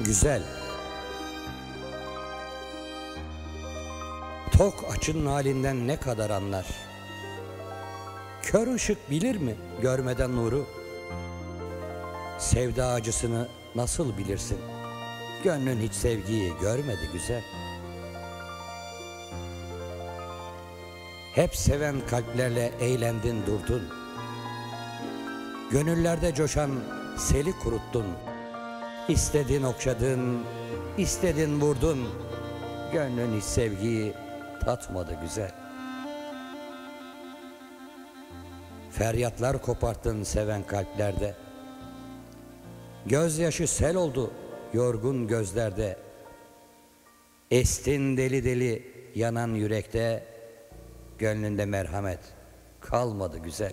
güzel. Tok açının halinden ne kadar anlar. Kör ışık bilir mi görmeden nuru? Sevda acısını nasıl bilirsin? Gönlün hiç sevgiyi görmedi güzel. Hep seven kalplerle eğlendin durdun. Gönüllerde coşan seli kuruttun. İstedin okşadın, istedin vurdun. Gönlün hiç sevgiyi tatmadı güzel. Feryatlar koparttın seven kalplerde. Gözyaşı sel oldu yorgun gözlerde. Estin deli deli yanan yürekte. Gönlünde merhamet kalmadı güzel.